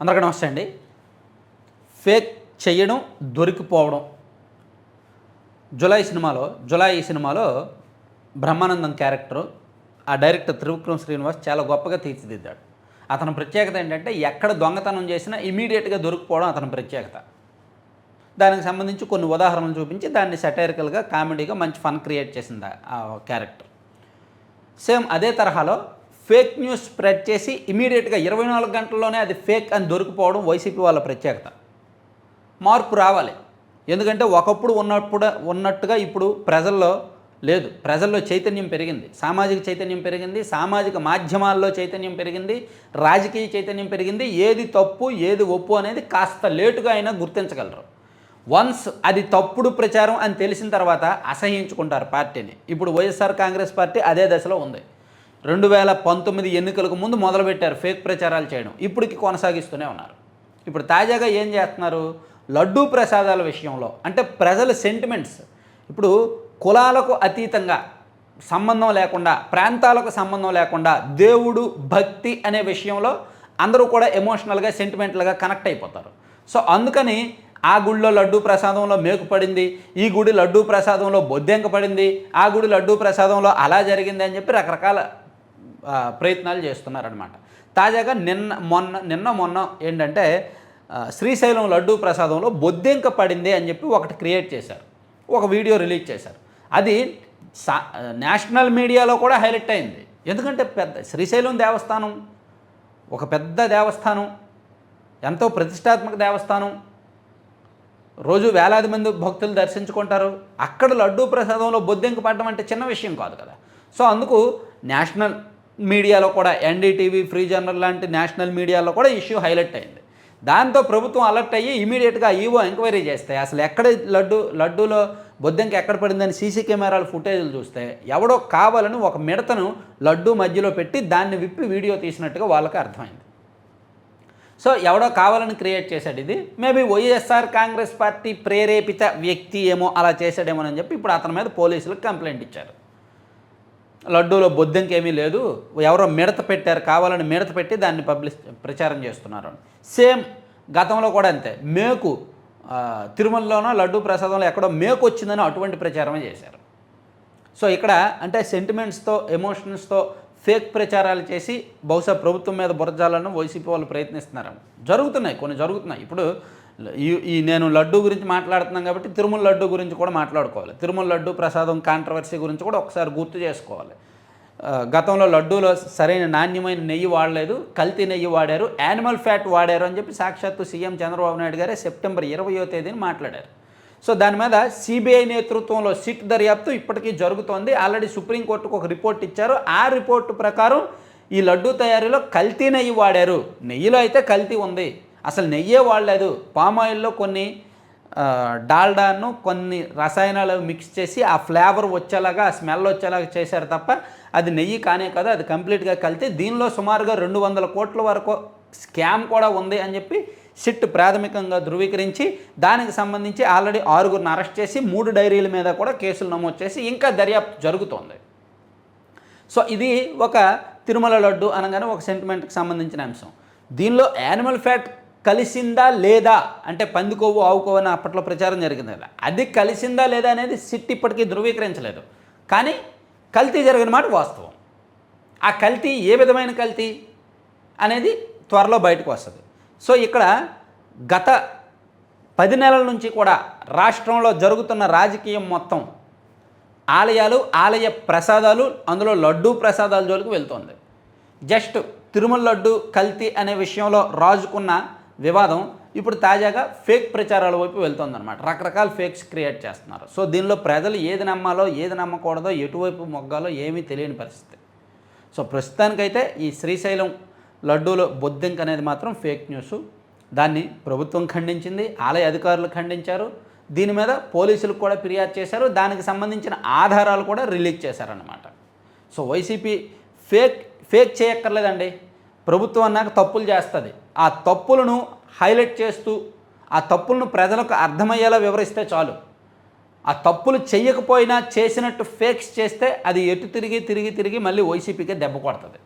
అందరికీ నమస్తే అండి. ఫేక్ చేయడం దొరికిపోవడం. జులై సినిమాలో జులై ఈ సినిమాలో బ్రహ్మానందం క్యారెక్టర్ ఆ డైరెక్టర్ త్రివిక్రమ్ శ్రీనివాస్ చాలా గొప్పగా తీర్చిదిద్దాడు. అతని ప్రత్యేకత ఏంటంటే ఎక్కడ దొంగతనం చేసినా ఇమీడియట్గా దొరికిపోవడం అతని ప్రత్యేకత. దానికి సంబంధించి కొన్ని ఉదాహరణలు చూపించి దాన్ని సెటైరికల్గా కామెడీగా మంచి ఫన్ క్రియేట్ చేసింది ఆ- ఆ క్యారెక్టర్. సేమ్ అదే తరహాలో ఫేక్ న్యూస్ స్ప్రెడ్ చేసి ఇమీడియట్గా ఇరవై నాలుగు గంటల్లోనే అది ఫేక్ అని దొరికిపోవడం వైసీపీ వాళ్ళ ప్రత్యేకత. మార్పు రావాలి. ఎందుకంటే ఒకప్పుడు ఉన్నప్పుడు ఉన్నట్టుగా ఇప్పుడు ప్రజల్లో లేదు. ప్రజల్లో చైతన్యం పెరిగింది. సామాజిక చైతన్యం పెరిగింది. సామాజిక మాధ్యమాల్లో చైతన్యం పెరిగింది. రాజకీయ చైతన్యం పెరిగింది. ఏది తప్పు ఏది ఒప్పు అనేది కాస్త లేటుగా అయినా గుర్తించగలరు. వన్స్ అది తప్పుడు ప్రచారం అని తెలిసిన తర్వాత అసహించుకుంటారు పార్టీని. ఇప్పుడు వైఎస్ఆర్ కాంగ్రెస్ పార్టీ అదే దశలో ఉంది. రెండు వేల పంతొమ్మిది ఎన్నికలకు ముందు మొదలుపెట్టారు ఫేక్ ప్రచారాలు చేయడం. ఇప్పటికి కొనసాగిస్తూనే ఉన్నారు. ఇప్పుడు తాజాగా ఏం చేస్తున్నారు? లడ్డూ ప్రసాదాల విషయంలో అంటే ప్రజల సెంటిమెంట్స్ ఇప్పుడు కులాలకు అతీతంగా సంబంధం లేకుండా ప్రాంతాలకు సంబంధం లేకుండా దేవుడు భక్తి అనే విషయంలో అందరూ కూడా ఎమోషనల్గా సెంటిమెంటల్గా కనెక్ట్ అయిపోతారు. సో అందుకని ఆ గుడిలో లడ్డూ ప్రసాదంలో మేకు పడింది ఈ గుడి లడ్డూ ప్రసాదంలో బొద్దెంక పడింది ఆ గుడి లడ్డూ ప్రసాదంలో అలా జరిగింది అని చెప్పి రకరకాల ప్రయత్నాలు చేస్తున్నారనమాట తాజాగా నిన్న మొన్న నిన్న మొన్న ఏంటంటే శ్రీశైలం లడ్డూ ప్రసాదంలో బొద్దెంక పడింది అని చెప్పి ఒకటి క్రియేట్ చేశారు. ఒక వీడియో రిలీజ్ చేశారు. అది సా నేషనల్ మీడియాలో కూడా హైలైట్ అయింది. ఎందుకంటే పెద్ద శ్రీశైలం దేవస్థానం ఒక పెద్ద దేవస్థానం ఎంతో ప్రతిష్టాత్మక దేవస్థానం రోజు వేలాది మంది భక్తులు దర్శించుకుంటారు. అక్కడ లడ్డూ ప్రసాదంలో బొద్దింక పడడం అంటే చిన్న విషయం కాదు కదా. సో అందుకు నేషనల్ మీడియాలో కూడా ఎన్డీటీవీ ఫ్రీ జర్నల్ లాంటి నేషనల్ మీడియాలో కూడా ఇష్యూ హైలైట్ అయింది. దాంతో ప్రభుత్వం అలర్ట్ అయ్యి ఇమీడియట్గా ఈవో ఎంక్వైరీ చేస్తాయి అసలు ఎక్కడ లడ్డు లడ్డూలో బొద్దింక ఎక్కడ పడిందని సీసీ కెమెరాల ఫుటేజ్లు చూస్తే ఎవడో కావాలని ఒక మిడతను లడ్డు మధ్యలో పెట్టి దాన్ని విప్పి వీడియో తీసినట్టుగా వాళ్ళకి అర్థమైంది. సో ఎవడో కావాలని క్రియేట్ చేశాడు ఇది. మేబీ వైఎస్ఆర్ కాంగ్రెస్ పార్టీ ప్రేరేపిత వ్యక్తి ఏమో అలా చేశాడేమోనని చెప్పి ఇప్పుడు అతని మీద పోలీసులకు కంప్లైంట్ ఇచ్చారు. లడ్డూలో బొద్దంకేమీ లేదు. ఎవరో మిడత పెట్టారు కావాలని మిడత పెట్టి దాన్ని పబ్లిష్ ప్రచారం చేస్తున్నారు. అని. సేమ్ గతంలో కూడా అంతే. మేకు తిరుమలలోనో లడ్డూ ప్రసాదంలో ఎక్కడో మేకు వచ్చిందని అటువంటి ప్రచారమే చేశారు. సో ఇక్కడ అంటే సెంటిమెంట్స్తో ఎమోషన్స్తో ఫేక్ ప్రచారాలు చేసి బహుశా ప్రభుత్వం మీద బురజాలను వైసీపీ వాళ్ళు ప్రయత్నిస్తున్నారు. జరుగుతున్నాయి కొన్ని జరుగుతున్నాయి. ఇప్పుడు ఈ ఈ నేను లడ్డు గురించి మాట్లాడుతున్నాను కాబట్టి తిరుమల లడ్డు గురించి కూడా మాట్లాడుకోవాలి. తిరుమల లడ్డు ప్రసాదం కాంట్రవర్సీ గురించి కూడా ఒకసారి గుర్తు చేసుకోవాలి. గతంలో లడ్డూలో సరైన నాణ్యమైన నెయ్యి వాడలేదు కల్తీ నెయ్యి వాడారు యానిమల్ ఫ్యాట్ వాడారు అని చెప్పి సాక్షాత్తు సీఎం చంద్రబాబు నాయుడు గారే సెప్టెంబర్ ఇరవయో తేదీని మాట్లాడారు. సో దాని మీద సిబిఐ నేతృత్వంలో సిట్ దర్యాప్తు ఇప్పటికీ జరుగుతోంది. ఆల్రెడీ సుప్రీంకోర్టుకు ఒక రిపోర్ట్ ఇచ్చారు. ఆ రిపోర్టు ప్రకారం ఈ లడ్డూ తయారీలో కల్తీ నెయ్యి వాడారు. నెయ్యిలో అయితే కల్తీ ఉంది. అసలు నెయ్యే వాడలేదు. పామాయిల్లో కొన్ని డాల్డాను కొన్ని రసాయనాలు మిక్స్ చేసి ఆ ఫ్లేవర్ వచ్చేలాగా ఆ స్మెల్ వచ్చేలాగా చేశారు తప్ప అది నెయ్యి కానే కాదు అది కంప్లీట్గా కలితే. దీనిలో సుమారుగా రెండు వందల కోట్ల వరకు స్కామ్ కూడా ఉంది అని చెప్పి సిట్ ప్రాథమికంగా ధృవీకరించి దానికి సంబంధించి ఆల్రెడీ ఆరుగురిని అరెస్ట్ చేసి మూడు డైరీల మీద కూడా కేసులు నమోదు చేసి ఇంకా దర్యాప్తు జరుగుతోంది. సో ఇది ఒక తిరుమల లడ్డు అనగానే ఒక సెంటిమెంట్కి సంబంధించిన అంశం. దీనిలో యానిమల్ ఫ్యాట్ కలిసిందా లేదా? అంటే పందికొవ్వు ఆవుకోవు అని అప్పట్లో ప్రచారం జరిగింది కదా. అది కలిసిందా లేదా అనేది సిట్ ఇప్పటికీ ధృవీకరించలేదు. కానీ కల్తీ జరిగిన మాట వాస్తవం. ఆ కల్తీ ఏ విధమైన కల్తీ అనేది త్వరలో బయటకు వస్తుంది. సో ఇక్కడ గత పది నెలల నుంచి కూడా రాష్ట్రంలో జరుగుతున్న రాజకీయం మొత్తం ఆలయాలు ఆలయ ప్రసాదాలు అందులో లడ్డూ ప్రసాదాల జోలికి వెళ్తోంది. జస్ట్ తిరుమల లడ్డు కల్తీ అనే విషయంలో రాజుకున్న వివాదం ఇప్పుడు తాజాగా ఫేక్ ప్రచారాల వైపు వెళ్తోందన్నమాట. రకరకాల ఫేక్స్ క్రియేట్ చేస్తున్నారు. సో దీనిలో ప్రజలు ఏది నమ్మాలో ఏది నమ్మకూడదో ఎటువైపు మొగ్గాలో ఏమీ తెలియని పరిస్థితి. సో ప్రస్తుతానికైతే ఈ శ్రీశైలం లడ్డూలో బొద్దింక్ అనేది మాత్రం ఫేక్ న్యూస్. దాన్ని ప్రభుత్వం ఖండించింది ఆలయ అధికారులు ఖండించారు. దీని మీద పోలీసులకు కూడా ఫిర్యాదు చేశారు. దానికి సంబంధించిన ఆధారాలు కూడా రిలీజ్ చేశారన్నమాట. సో వైసీపీ ఫేక్ ఫేక్ చేయక్కర్లేదండి. ప్రభుత్వం అన్నాక తప్పులు చేస్తుంది. ఆ తప్పులను హైలైట్ చేస్తూ ఆ తప్పులను ప్రజలకు అర్థమయ్యేలా వివరిస్తే చాలు. ఆ తప్పులు చేయకపోయినా చేసినట్టు ఫేక్స్ చేస్తే అది ఎటు తిరిగి తిరిగి తిరిగి మళ్ళీ వైసీపీకే దెబ్బ కొడుతుంది.